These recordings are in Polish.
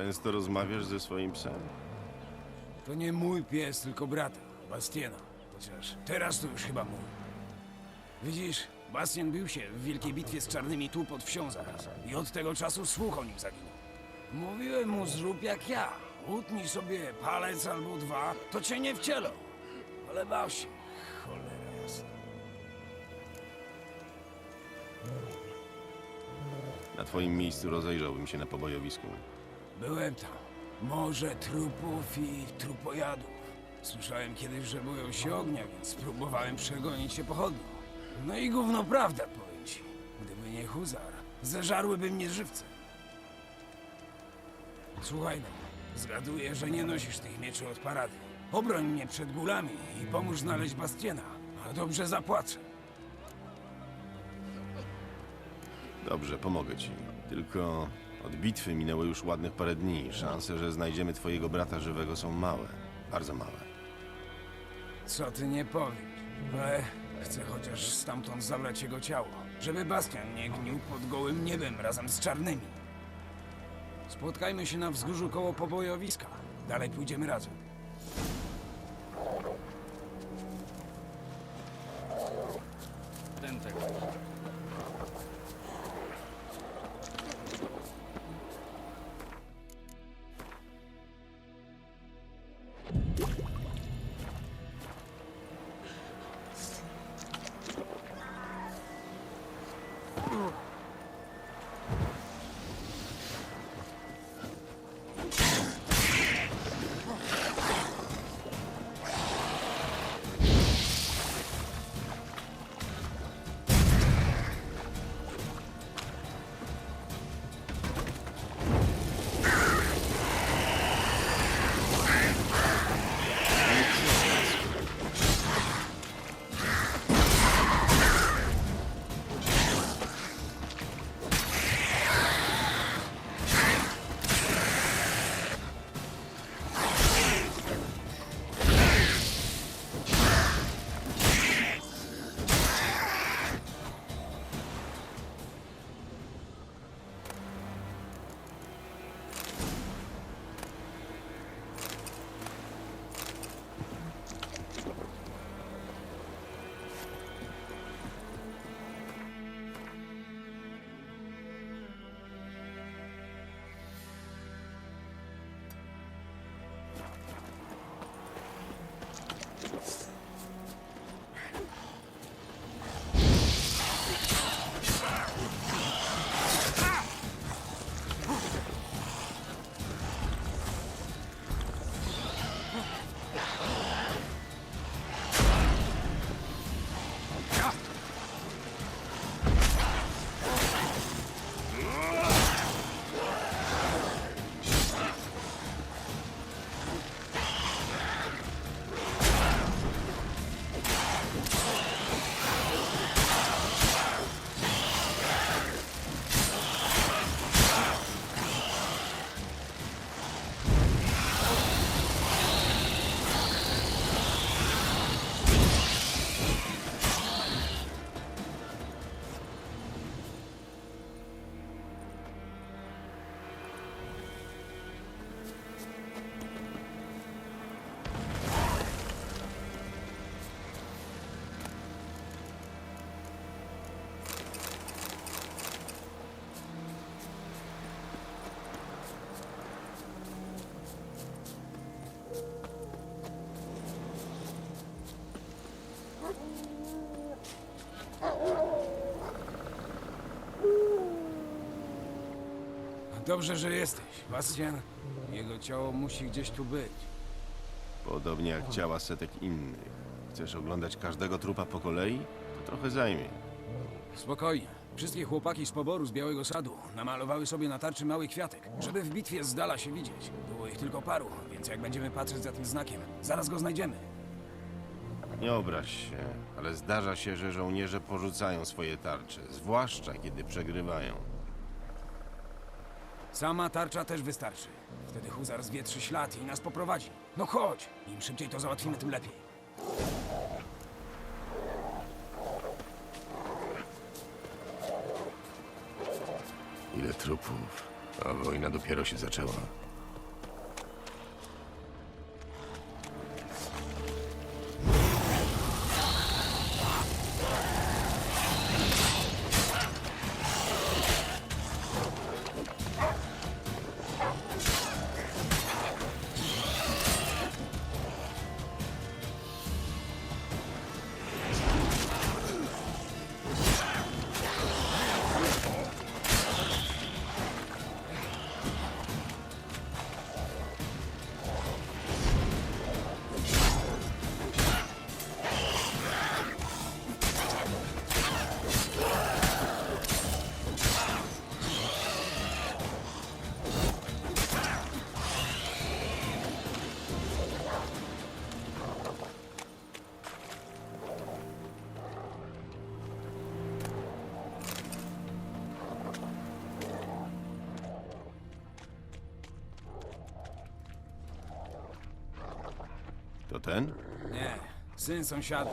Często rozmawiasz ze swoim psem? To nie mój pies, tylko brata, Bastiena. Chociaż teraz to już chyba mój. Widzisz, Bastien bił się w wielkiej bitwie z czarnymi tu pod wsią zaraz. I od tego czasu słuch o nim zaginął. Mówiłem mu, zrób jak ja. Utnij sobie palec albo dwa, to cię nie wcielą. Ale bał się. Cholera jasna. Na twoim miejscu rozejrzałbym się na pobojowisku. Byłem tam. Morze trupów i trupojadów. Słyszałem kiedyś, że boją się ognia, więc spróbowałem przegonić się pochodnią. No i gówno prawda, powiem ci. Gdyby nie huzar, zeżarłyby mnie żywcem. Słuchaj no, zgaduję, że nie nosisz tych mieczy od parady. Obroń mnie przed gulami i pomóż znaleźć Bastiena, a dobrze zapłacę. Dobrze, pomogę ci. Tylko od bitwy minęło już ładnych parę dni. Szanse, że znajdziemy twojego brata żywego są małe. Bardzo małe. Co ty nie powiesz? Ale chcę chociaż stamtąd zabrać jego ciało, żeby Bastian nie gnił pod gołym niebem razem z czarnymi. Spotkajmy się na wzgórzu koło pobojowiska. Dalej pójdziemy razem. Dobrze, że jesteś, Bastian. Jego ciało musi gdzieś tu być. Podobnie jak ciała setek innych. Chcesz oglądać każdego trupa po kolei? To trochę zajmie. Spokojnie. Wszystkie chłopaki z poboru z Białego Sadu namalowały sobie na tarczy mały kwiatek, żeby w bitwie z dala się widzieć. Było ich tylko paru, więc jak będziemy patrzeć za tym znakiem, zaraz go znajdziemy. Nie obraź się, ale zdarza się, że żołnierze porzucają swoje tarcze, zwłaszcza kiedy przegrywają. Sama tarcza też wystarczy. Wtedy huzar zwietrzy ślad i nas poprowadzi. No chodź! Im szybciej to załatwimy, tym lepiej. Ile trupów? A wojna dopiero się zaczęła. To ten? Nie, syn sąsiada.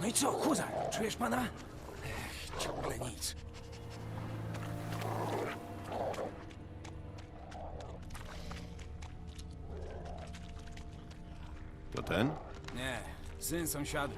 No i co, Huzar, czujesz pana? Ech, ciągle nic. To ten? Nie, syn sąsiada.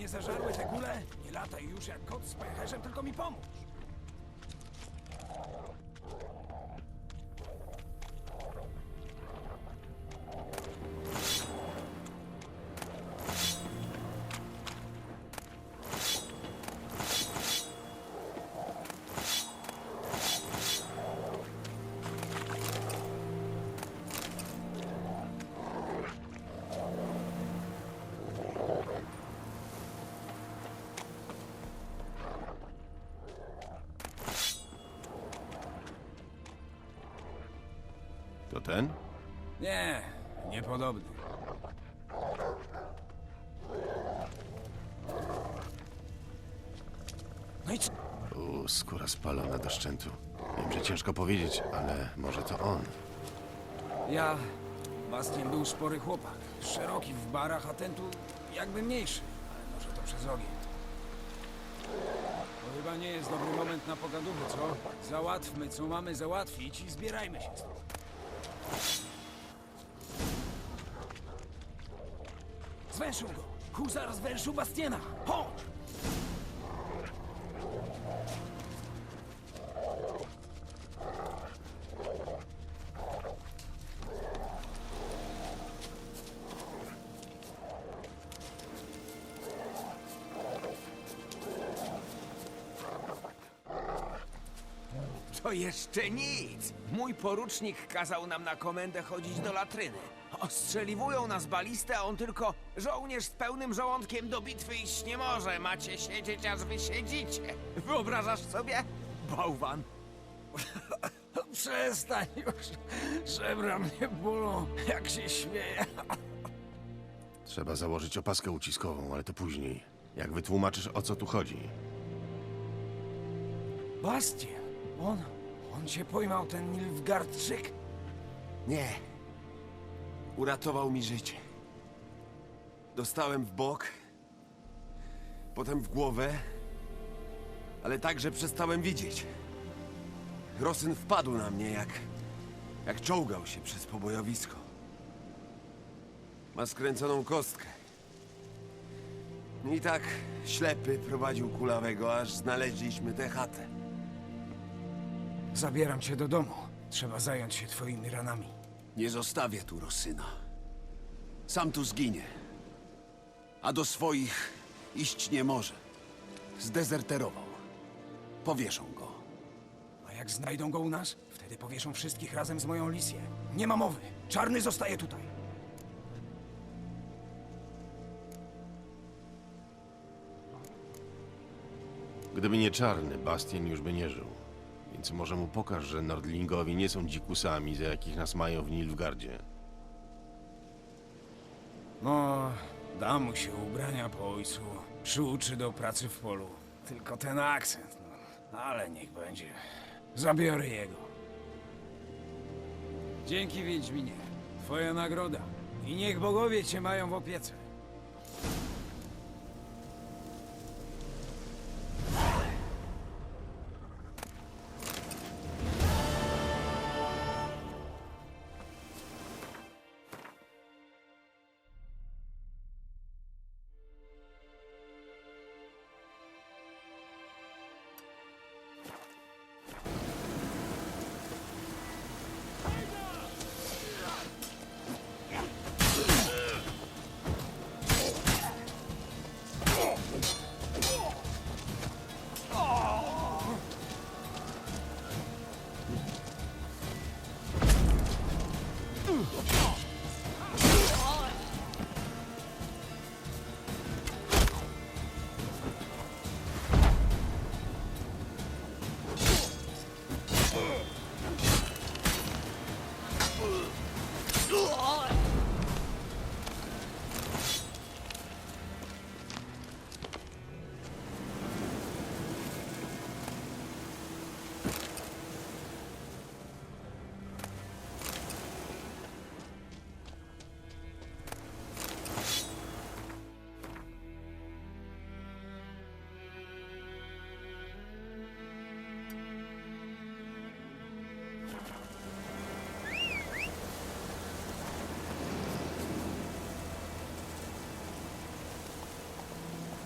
Mnie zażarły te gule? Nie lataj już jak kot z pęcherzem, tylko mi pomóż. To ten? Nie, niepodobny. No i co? U, skóra spalona do szczętu. Wiem, że ciężko powiedzieć, ale może to on. Ja... Bastian był spory chłopak. Szeroki w barach, a ten tu jakby mniejszy. Ale może to przez ogień. To chyba nie jest dobry moment na pogaduchy, co? Załatwmy, co mamy załatwić i zbierajmy się stąd. Zwęszył go! Huzar zwęszył Bastiena! Chodź! To jeszcze nic. Mój porucznik kazał nam na komendę chodzić do latryny. Ostrzeliwują nas balistę, a on tylko żołnierz z pełnym żołądkiem do bitwy iść nie może. Macie siedzieć, aż wy siedzicie. Wyobrażasz sobie? Bałwan. Przestań już! Żebra mnie bolą, jak się śmieję. Trzeba założyć opaskę uciskową, ale to później. Jak wytłumaczysz, o co tu chodzi? Bastian, on, on cię pojmał, ten Nilfgaardczyk? Nie. Uratował mi życie. Dostałem w bok, potem w głowę, ale także przestałem widzieć. Rosyn wpadł na mnie jak. jak czołgał się przez pobojowisko. Ma skręconą kostkę. I tak ślepy prowadził kulawego, aż znaleźliśmy tę chatę. Zabieram cię do domu. Trzeba zająć się twoimi ranami. Nie zostawię tu Rosyna. Sam tu zginie. A do swoich iść nie może. Zdezerterował. Powieszą go. A jak znajdą go u nas, wtedy powieszą wszystkich razem z moją Lisję. Nie ma mowy. Czarny zostaje tutaj. Gdyby nie czarny, Bastien już by nie żył. Więc może mu pokaż, że Nordlingowi nie są dzikusami, za jakich nas mają w Nilfgardzie. No, da mu się ubrania po ojcu, przyuczy do pracy w polu. Tylko ten akcent, no, ale niech będzie. Zabiorę jego. Dzięki, Wiedźminie. Twoja nagroda. I niech bogowie cię mają w opiece.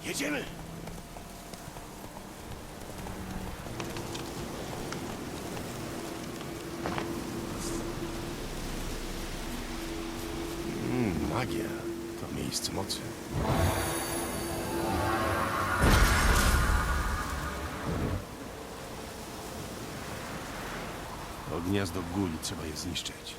Jedziemy! Mm, magia to miejsce mocy. To gniazdo guli trzeba je zniszczyć.